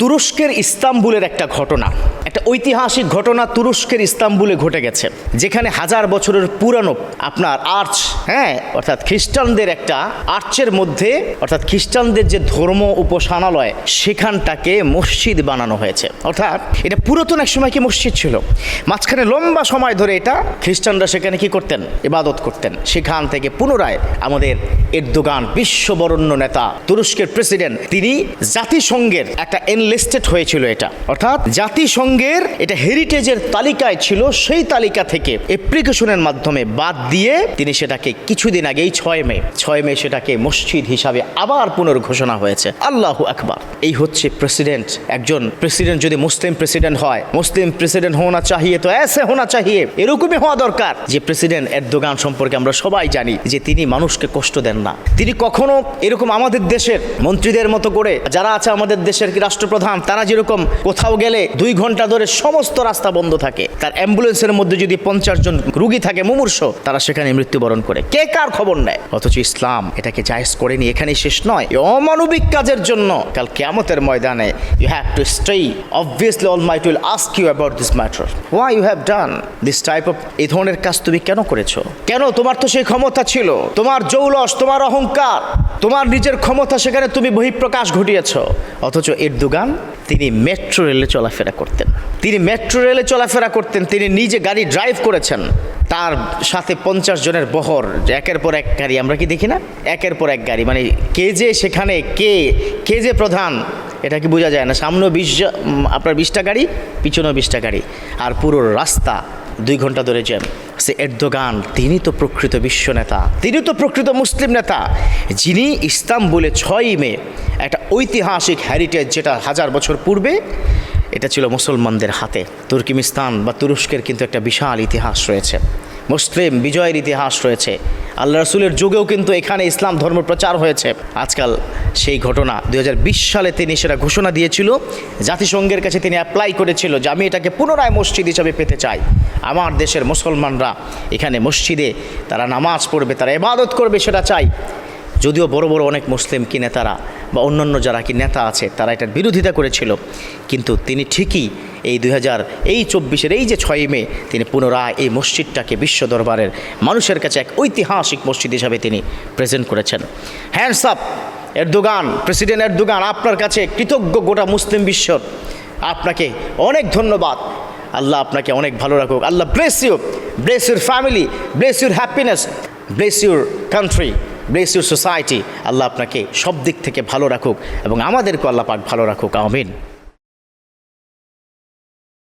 তুরস্কের ইস্তাম্বুলের একটা ঘটনা। একটা ঐতিহাসিক ঘটনা তুরস্কের ইস্তাম্বুলে ঘটে গেছে, যেখানে হাজার বছরের পুরানো আপনার আর্চ হ্যাঁ অর্থাৎ খ্রিস্টানদের একটা আর্চের মধ্যে, অর্থাৎ খ্রিস্টানদের যে ধর্ম উপাসনালয়, সেখানটাকে মসজিদ বানানো হয়েছে। অর্থাৎ এটা পুরাতন এক সময় কি মসজিদ ছিল? মাঝখানে লম্বা সময় ধরে এটা খ্রিস্টানরা সেখানে কি করতেন? ইবাদত করতেন। সেখান থেকে পুনরায় আমাদের এর দোকান বিশ্ববরণ্য নেতা, তুরস্কের প্রেসিডেন্ট, তিনি জাতিসংঘের একটা এনলিস্টেড হয়েছিল এটা। অর্থাৎ জাতিসংঘের এটা হেরিটেজের তালিকায় ছিল সেই তালিকা থেকে অ্যাপ্লিকেশনের মাধ্যমে বাদ দিয়ে তিনি সেটাকে কিছুদিন আগেই ছয় মে ছয় মে সেটাকে মসজিদ হিসাবে আবার পুনর্ঘোষণা হয়েছে। আল্লাহ আকবার। এই হচ্ছে প্রেসিডেন্ট একজন প্রেসিডেন্ট যদি মুসলিম প্রেসিডেন্ট হয়, মুসলিম প্রেসিডেন্ট হোনা চাহিয়ে তো এসে হোনা চাহিয়ে, এরকমই হওয়া দরকার। যে প্রেসিডেন্ট এরদোগান সম্পর্কে আমরা সবাই জানি যে তিনি মানুষকে কষ্ট দেন না। তিনি কখনো এরকম আমাদের দেশের মন্ত্রীদের মতো করে, যারা আছে আমাদের দেশের কি রাষ্ট্রপ্রধান তারা যেরকম কোথাও গেলে দুই ঘণ্টা ধরে সমস্ত রাস্তা বন্ধ থাকে। তার অ্যাম্বুলেন্সের মধ্যে যদি পঞ্চাশ জন রুগী থাকে, মুমূর্ষ, তারা সেখানে মৃত্যুবরণ করে। কে কার খবর নেয়? অথচ ইসলাম এটাকে জায়েজ করেনি, এখানেই শেষ নয়। অমানবিক কাজের জন্য কাল কেয়ামতের ময়দানে you have to stay obviously all might will ask you about this matter why you have done this type of এই ধরনের কাজ তুমি কেন করেছ? কেন তোমার তো সেই ক্ষমতা ছিল? তোমার জৌলস, তোমার অহংকার, তোমার নিজের ক্ষমতা সেখানে তুমি বহিঃপ্রকাশ ঘটিয়েছ। অথচ এরদোগান তিনি মেট্রো রেলে চলাফেরা করতেন। তিনি মেট্রো রেলে চলাফেরা করতেন, তিনি নিজে গাড়ি ড্রাইভ করেছেন। তার সাথে পঞ্চাশ জনের বহর একের পর এক গাড়ি, আমরা কি দেখি না? একের পর এক গাড়ি মানে কে যে সেখানে কে কে যে প্রধান, এটা কি বোঝা যায় না? সামনেও বিশ আপনার বিশটা গাড়ি, পিছনেও বিশটা গাড়ি। আর পুরো রাস্তা দুই ঘণ্টা ধরে জ্যাম। সে এরদোগান, তিনি তো প্রকৃত বিশ্ব নেতা, তিনি তো প্রকৃত মুসলিম নেতা। যিনি ইস্তাম্বুলে ছয়ই মে একটা ঐতিহাসিক হ্যারিটেজ যেটা হাজার বছর পূর্বে, এটা ছিল মুসলমানদের হাতে। তুর্কিমিস্তান বা তুরস্কের কিন্তু একটা বিশাল ইতিহাস রয়েছে। মুসলিম বিজয়ের ইতিহাস রয়েছে। আল্লাহ রসুলের যুগেও কিন্তু এখানে ইসলাম ধর্ম প্রচার হয়েছে। আজকাল সেই ঘটনা দু হাজার বিশ সালে তিনি সেটা ঘোষণা দিয়েছিল। জাতিসংঘের কাছে তিনি অ্যাপ্লাই করেছিল যে আমি এটাকে পুনরায় মসজিদ হিসাবে পেতে চাই। আমার দেশের মুসলমানরা এখানে মসজিদে তারা নামাজ পড়বে, তারা এবাদত করবে, সেটা চাই। যদিও বড় বড় অনেক মুসলিম কি নেতারা বা অন্যান্য যারা কি নেতা আছে, তারা এটার বিরোধিতা করেছিল। কিন্তু তিনি ঠিকই এই দুই এই চব্বিশের, এই যে ছয়ই মে, তিনি পুনরায় এই মসজিদটাকে বিশ্ব দরবারের মানুষের কাছে এক ঐতিহাসিক মসজিদ হিসাবে তিনি প্রেজেন্ট করেছেন। Hands up Erdogan, president Erdogan, আপনার কাছে কৃতজ্ঞ গোটা মুসলিম বিশ্বর আপনাকে অনেক ধন্যবাদ। আল্লাহ আপনাকে অনেক ভালো রাখুক। Allah bless you bless your family bless your happiness bless your country bless your society Allah আপনাকে সব দিক থেকে ভালো রাখুক এবং আমাদেরকে আল্লাহ পাক ভালো রাখুক। আমিন।